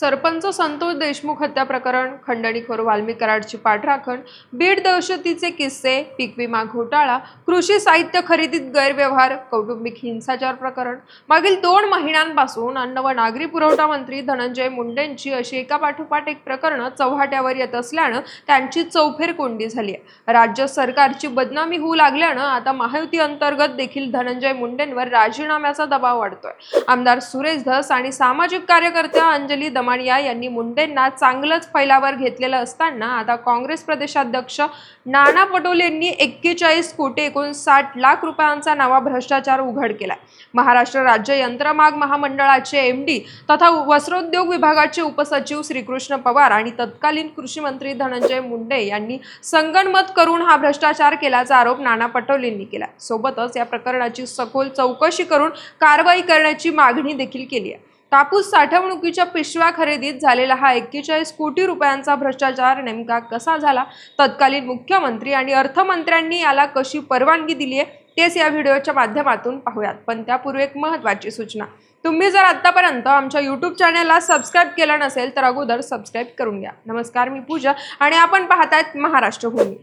सरपंच संतोष देशमुख हत्या प्रकरण खंडणीखोर वाल्मिक कराडची पाठराखण बीड दहशतीचे किस्से पीक विमा घोटाळा कृषी साहित्य खरेदीत गैरव्यवहार कौटुंबिक हिंसाचार प्रकरण. मागील दोन महिन्यांपासून अन्न व नागरी पुरवठा मंत्री धनंजय मुंडेंची अशी एकापाठोपाठ एक प्रकरणं चव्हाट्यावर येत असल्यानं त्यांची चौफेर कोंडी झाली आहे. राज्य सरकारची बदनामी होऊ लागल्यानं आता महायुती अंतर्गत देखील धनंजय मुंडेंवर राजीनाम्याचा दबाव वाढतोय. आमदार सुरेश धस आणि सामाजिक कार्यकर्त्या अंजली दमानिया यांनी मुंडेंना चांगलंच फैलावर घेतलेलं असताना आता काँग्रेस प्रदेशाध्यक्ष नाना पटोलेंनी एक्केचाळीस कोटी एकोणसाठ लाख रुपयांचा नवा भ्रष्टाचार उघड केला महाराष्ट्र राज्य यंत्रमाग महामंडळाचे एम डी तथा वस्त्रोद्योग विभागाचे उपसचिव श्रीकृष्ण पवार आणि तत्कालीन कृषी मंत्री धनंजय मुंडे यांनी संगणमत करून हा भ्रष्टाचार केल्याचा आरोप नाना पटोलेंनी केला सोबतच या प्रकरणाची सखोल चौकशी करून कारवाई करण्याची मागणी देखील केली आहे. कापूस साठवणुकीच्या पिशव्या खरेदीत झालेला हा एक्केचाळीस कोटी रुपयांचा भ्रष्टाचार नेमका कसा झाला? तत्कालीन मुख्यमंत्री आणि अर्थमंत्र्यांनी याला कशी परवानगी दिली आहे तेच या व्हिडिओच्या माध्यमातून पाहूयात. पण त्यापूर्वी एक महत्त्वाची सूचना. तुम्ही जर आत्तापर्यंत आमच्या यूट्यूब चॅनलला सबस्क्राईब केलं नसेल तर अगोदर सबस्क्राईब करून घ्या. नमस्कार मी पूजा आणि आपण पाहतायत महाराष्ट्र भूमी.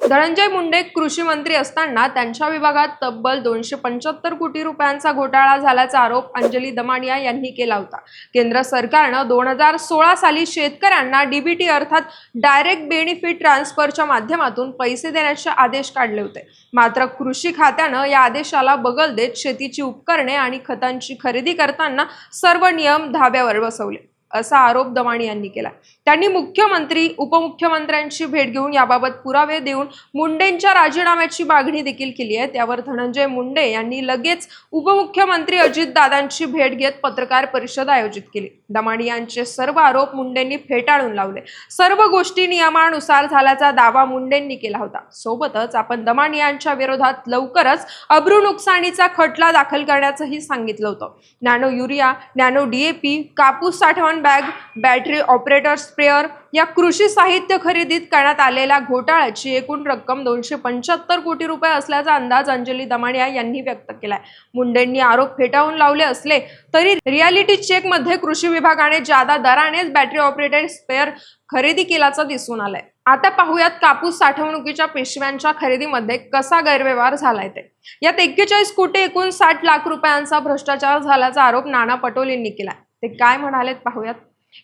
धनंजय मुंडे कृषी मंत्री असताना त्यांच्या विभागात तब्बल दोनशे पंच्याहत्तर कोटी रुपयांचा घोटाळा झाल्याचा आरोप अंजली दमानिया यांनी केला होता. केंद्र सरकारनं दोन हजार सोळा साली शेतकऱ्यांना डीबीटी अर्थात डायरेक्ट बेनिफिट ट्रान्सफरच्या माध्यमातून पैसे देण्याचे आदेश काढले होते. मात्र कृषी खात्यानं या आदेशाला बगल देत शेतीची उपकरणे आणि खतांची खरेदी करताना सर्व नियम धाब्यावर बसवले. असा आरोप दवाणी यांनी केला. त्यांनी मुख्यमंत्री उपमुख्यमंत्र्यांची भेट घेऊन याबाबत पुरावे देऊन मुंडेंच्या राजीनाम्याची मागणी देखील केली आहे. त्यावर धनंजय मुंडे यांनी लगेच उपमुख्यमंत्री अजितदादांची भेट घेत पत्रकार परिषद आयोजित केली. दमाणी यांचे सर्व आरोप मुंडेंनी फेटाळून लावले. सर्व गोष्टी नियमानुसार झाल्याचा दावा मुंडेंनी केला होता. सोबतच आपण दमाणी यांच्या विरोधात लवकरच अब्रू नुकसानीचा खटला दाखल करण्याचंही सांगितलं होतं. नॅनो युरिया नॅनो डीएपी कापूस साठवण बॅग बॅटरी ऑपरेटर स्प्रेअर या कृषी साहित्य खरेदीत करण्यात आलेल्या घोटाळ्याची एकूण रक्कम दोनशे पंच्याहत्तर कोटी रुपये असल्याचा अंदाज अंजली दमानिया यांनी व्यक्त केलाय. मुंडेंनी आरोप फेटाळून लावले असले तरी रियालिटी चेकमध्ये कृषी विभागाने जादा दरानेच बॅटरी ऑपरेटर स्पेअर खरेदी केल्याचं दिसून आलंय. आता पाहूयात कापूस साठवणुकीच्या पिशव्यांच्या खरेदीमध्ये कसा गैरव्यवहार झालाय ते. यात एक्केचाळीस कोटी एकूण साठ लाख रुपयांचा भ्रष्टाचार झाल्याचा आरोप नाना पटोलेंनी केलाय. ते काय म्हणालेत पाहूयात.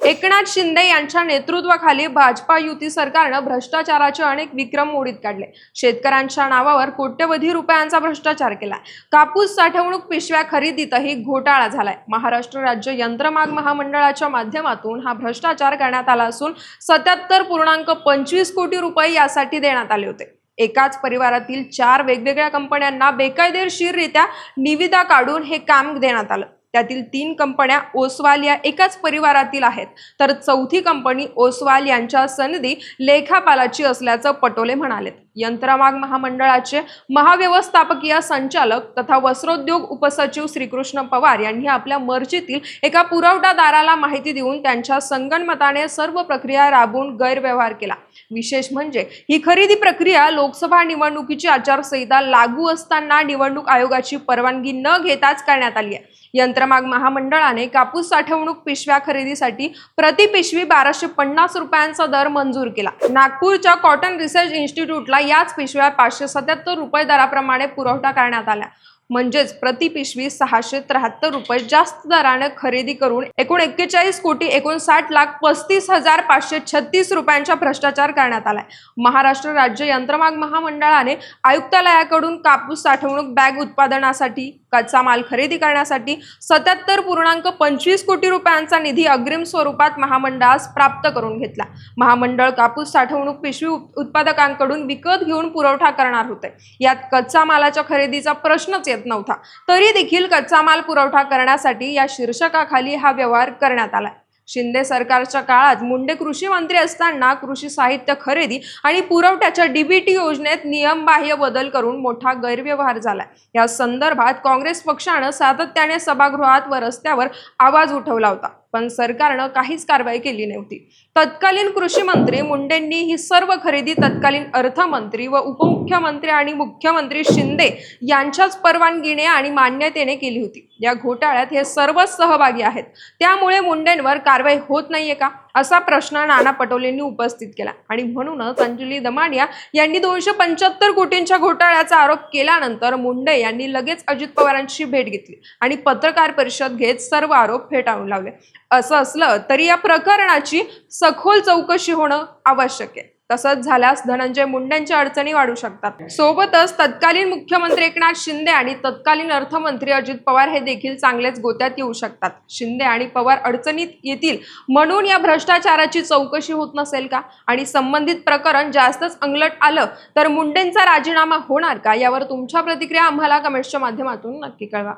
एकनाथ शिंदे यांच्या नेतृत्वाखाली भाजपा युती सरकारनं भ्रष्टाचाराचे अनेक विक्रम मोडीत काढले. शेतकऱ्यांच्या नावावर कोट्यवधी रुपयांचा भ्रष्टाचार केला. कापूस साठवणूक पिशव्या खरेदीतही घोटाळा झालाय. महाराष्ट्र राज्य यंत्रमाग महामंडळाच्या माध्यमातून हा भ्रष्टाचार करण्यात आला असून सत्याहत्तर पूर्णांक पंचवीस कोटी रुपये यासाठी देण्यात आले होते. एकाच परिवारातील चार वेगवेगळ्या कंपन्यांना बेकायदेशीररित्या निविदा काढून हे काम देण्यात आलं. त्यातील तीन कंपन्या ओसवाल या एकाच परिवारातील आहेत. तर चौथी कंपनी ओसवाल यांच्या सनदी लेखापालाची असल्याचं पटोले म्हणालेत. यंत्रमाग महामंडळाचे महाव्यवस्थापकीय संचालक तथा वस्त्रोद्योग उपसचिव श्रीकृष्ण पवार यांनी आपल्या मर्जीतील एका पुरवठादाराला माहिती देऊन त्यांच्या संगणमताने सर्व प्रक्रिया राबवून गैरव्यवहार केला. विशेष म्हणजे ही खरेदी प्रक्रिया लोकसभा निवडणुकीची आचारसंहिता लागू असताना निवडणूक आयोगाची परवानगी न घेताच करण्यात आली आहे. यंत्रमाग महामंडळाने कापूस साठवणूक पिशव्या खरेदीसाठी प्रति पिशवी बाराशे पन्नास रुपयांचा दर मंजूर केला. नागपूरच्या कॉटन रिसर्च इन्स्टिट्यूटला याच पिशव्या पाचशे सत्याहत्तर रुपये दराप्रमाणे पुरवठा करण्यात आला. म्हणजेच प्रति पिशवी सहाशे त्र्याहत्तर रुपये जास्त दराने खरेदी करून एकूण एक्केचाळीस कोटी एकोणसाठ लाख पस्तीस हजार पाचशे छत्तीस रुपयांचा भ्रष्टाचार करण्यात आलाय. महाराष्ट्र राज्य यंत्रमाग महामंडळाने आयुक्तालयाकडून कापूस साठवणूक बॅग उत्पादनासाठी कच्चा माल खरेदी करण्यासाठी सत्याहत्तर पूर्णांक पंचवीस कोटी रुपयांचा निधी अग्रिम स्वरूपात महामंडळास प्राप्त करून घेतला. महामंडळ कापूस साठवणूक पिशवी उत्पादकांकडून विकत घेऊन पुरवठा करणार होते. यात कच्चा मालाच्या खरेदीचा प्रश्नच येत नव्हता. तरी देखील कच्चा माल पुरवठा करण्यासाठी या शीर्षकाखाली हा व्यवहार करण्यात आला शिंदे सरकारच्या काळात मुंडे कृषी मंत्री असताना कृषी साहित्य खरेदी आणि पुरवठ्याच्या डीबीटी योजनेत नियमबाह्य बदल करून मोठा गैरव्यवहार झाला या संदर्भात काँग्रेस पक्षानं सातत्याने सभागृहात व रस्त्यावर आवाज उठवला होता. पण सरकारनं काहीच कारवाई केली नव्हती. तत्कालीन कृषी मंत्री मुंडेंनी ही सर्व खरेदी तत्कालीन अर्थमंत्री व उपमुख्यमंत्री आणि मुख्यमंत्री शिंदे यांच्याच परवानगीने आणि मान्यतेने केली होती. या घोटाळ्यात हे सर्वच सहभागी आहेत. त्यामुळे मुंडेंवर कारवाई होत नाहीये का? असा प्रश्न नाना पटोलेंनी उपस्थित केला. आणि म्हणूनच अंजली दमानिया यांनी दोनशे पंच्याहत्तर कोटींच्या घोटाळ्याचा आरोप केल्यानंतर मुंडे यांनी लगेच अजित पवारांची भेट घेतली आणि पत्रकार परिषद घेत सर्व आरोप फेटाळून लावले. असं असलं तरी या प्रकरणाची सखोल चौकशी होणं आवश्यक आहे. तसंच झाल्यास धनंजय मुंडेंच्या अडचणी वाढू शकतात. सोबतच तत्कालीन मुख्यमंत्री एकनाथ शिंदे आणि तत्कालीन अर्थमंत्री अजित पवार हे देखील चांगलेच गोत्यात येऊ शकतात. शिंदे आणि पवार अडचणीत येतील म्हणून या भ्रष्टाचाराची चौकशी होत नसेल का? आणि संबंधित प्रकरण जास्तच अंगलट आलं तर मुंडेंचा राजीनामा होणार का? यावर तुमच्या प्रतिक्रिया आम्हाला कमेंट्सच्या माध्यमातून नक्की कळवा.